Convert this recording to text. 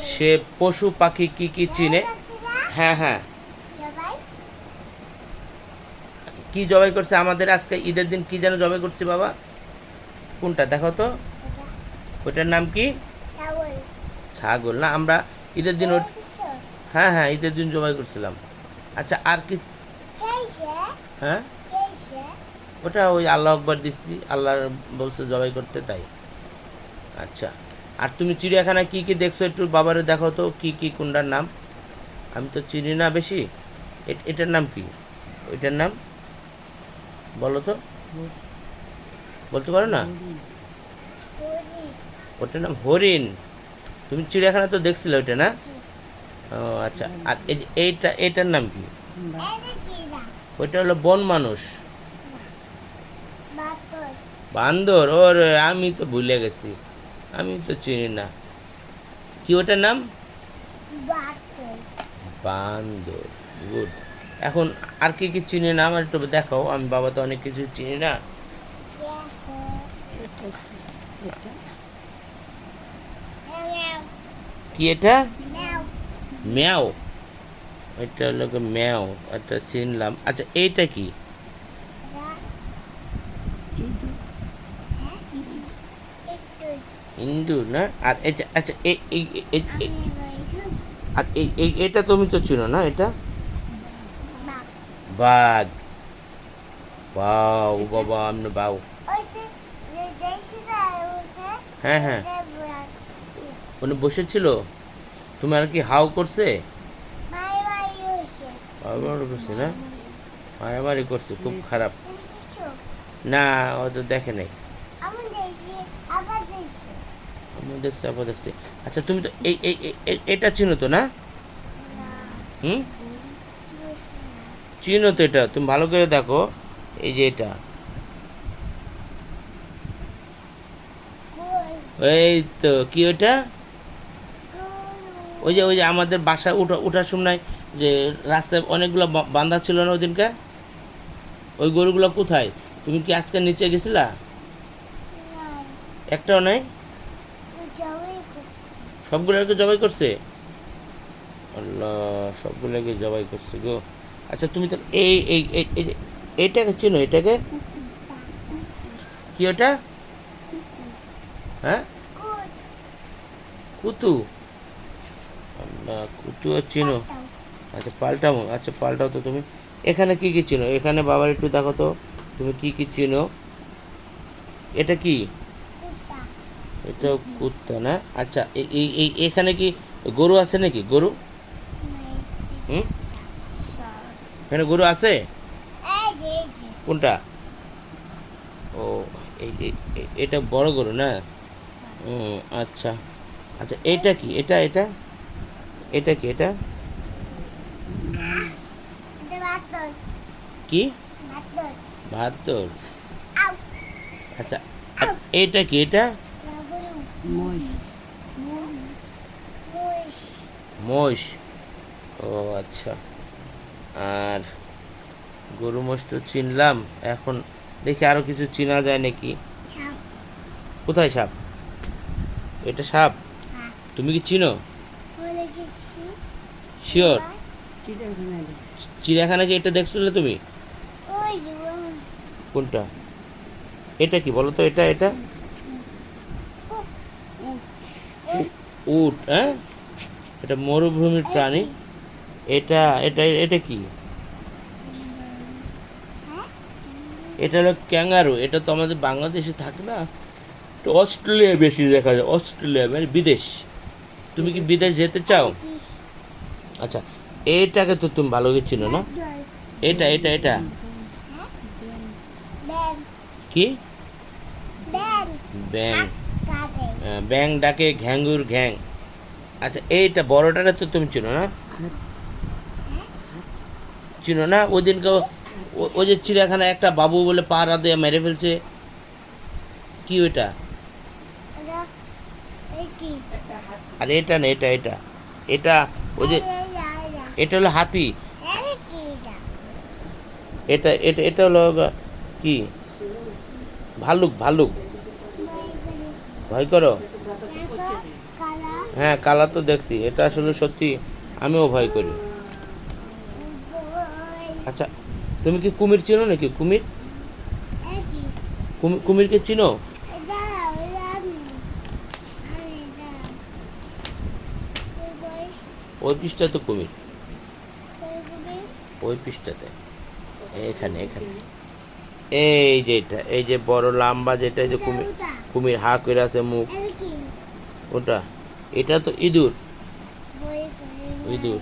সে পশু পাখি কি কি চিনে? হ্যাঁ হ্যাঁ। কি জবাই করছে আমাদের আজকে? ঈদের দিন কি যেন জবাই করছে বাবা? কোনটা? দেখো তো। ওইটার নাম কি? ছাগল। না আমরা ঈদের দিন হ্যাঁ হ্যাঁ ঈদের দিন জবাই করছিলাম। আচ্ছা আর কি হ্যাঁ? ওটা ওই আল্লাহ আকবর দিচ্ছি আল্লাহ বলছে জবাই করতে তাই। আচ্ছা। আর তুমি চিড়িয়াখানায় কি কি দেখছ একটু বাবারে দেখো তো কি কি কোনটার নাম? আমি তো চিনি না বেশি। এটার নাম কি? ওইটার নাম? বলো তো। বলতে পারো না? ওটার নাম হরিণ। তুমি চিড়িয়াখানা তো দেখছিলে ওইটা না? ও আচ্ছা। আর এই এইটা এইটার নাম কি? ওইটা হলো বন মানুষ। বান্দর? ওর আমি তো ভুলে গেছি। আমি তো চিনি না। কি ওটার নাম? বান্দর। গুড এখন আর কি কি চিনি না আমার একটু দেখাও আমি বাবা তো অনেক কিছু চিনি না। কি এটা? ম্যাও। এটা হলো ম্যাও এটা চিনলাম। আচ্ছা এইটা কি যা হ্যাঁ একটু ইন্দুর না আর আচ্ছা আর এটা তুমি তো চিনো না এটা? বাঘ। বাউ বাবা আমি বাউ হ্যাঁ হ্যাঁ। উনি বসেছিল? তুমি আর কি হাউ করছে? করছে। না? মারামারি করছে খুব খারাপ। না ও তো দেখে নাই। আমি দেখছি আবার দেখছি। আচ্ছা তুমি তো এই এই এটা চিনো তো না? হুম? চিনো তো এটা তুমি ভালো করে দেখো এই যে এটা। এই তো কি ওটা ওই যে ওই যে আমাদের বাসায় উঠা উঠার সময় যে রাস্তায় অনেকগুলো বান্ধা ছিল না ওই দিনকে ওই গরুগুলো কোথায়? তুমি কি আজকে নিচে গেছিলা? একটাও নাই? সবগুলোকে জবাই করছে? আল্লাহ সবগুলোকে জবাই করছে গো। আচ্ছা তুমি তো এই এই এই এই এইটাকে চিনো, এটাকে? কি ওটা? হ্যাঁ? কুতু। আল্লাহ, কুতুও চিনো। আচ্ছা পাল্টাও আচ্ছা পাল্টাও তো তুমি। এখানে কি কি চিনো? এখানে বাবার একটু দেখো তো। তুমি কি কি চিনো? এটা কি? এটা কুত্তা না? আচ্ছা এই এই এখানে কি গরু আছে নাকি? গরু? হুম? এখানে গরু আছে? কোনটা? ও এটা বড় গরু না? হুম আচ্ছা। আচ্ছা এটা কি? এটা এটা? এটা কি এটা? কি? আচ্ছা আচ্ছা, এটা কি এটা? মোষ ও আচ্ছা। আর গরু মোষ তো চিনলাম এখন দেখি আরও কিছু চেনা যায় নাকি? কোথায় সাপ? এটা সাপ? হ্যাঁ। তুমি কি চিনো? শিওর চিড়িয়াখানা কি এটা দেখছিলে তুমি? ওই কোনটা? এটা কি বলো তো এটা এটা? উট হ্যাঁ? এটা মরুভূমির প্রাণী। এটা এটা এটা কি? হ্যাঁ? এটা হলো ক্যাঙ্গারু। এটা তো আমাদের বাংলাদেশে থাকে না। তো অস্ট্রেলিয়ায় বেশি দেখা যায়। অস্ট্রেলিয়া মানে বিদেশ। তুমি কি বিদেশ যেতে চাও? আচ্ছা এটাকে তো তুমি ভালো করে চিনো না? এটা এটা এটা? কি? ব্যাং ব্যাং ডাকে ঘ্যাঙ্গুর ঘ্যাং। আচ্ছা এইটা বড়টারে তো তুমি চিনো না? চিনো না? ওই দিনকে ও- যে চিড়িয়াখানা একটা বাবু বলে পাড়া দিয়ে মেরে ফেলছে। কি ওইটা? আর এটা না এটা এটা। এটা ওই যে এটা হলো হাতি। এটা? এটা এটা হলো কি? ভালুক ভালুক। ভয় করো? হ্যাঁ কালা তো দেখছি, এটা আসলে সত্যি আমিও ভয় করি। আচ্ছা তুমি কি কুমির চিনো নাকি? কুমির? কুমিরকে চিনো? ওই পৃষ্ঠা তো কুমির। ওই পৃষ্ঠাতে। এখানে এখানে। এই যে এটা, এই যে বড় লম্বা যেটা যে কুমির। কুমির হা করে আছে মুখ। ওটা। এটা তো ইঁদুর। ইঁদুর।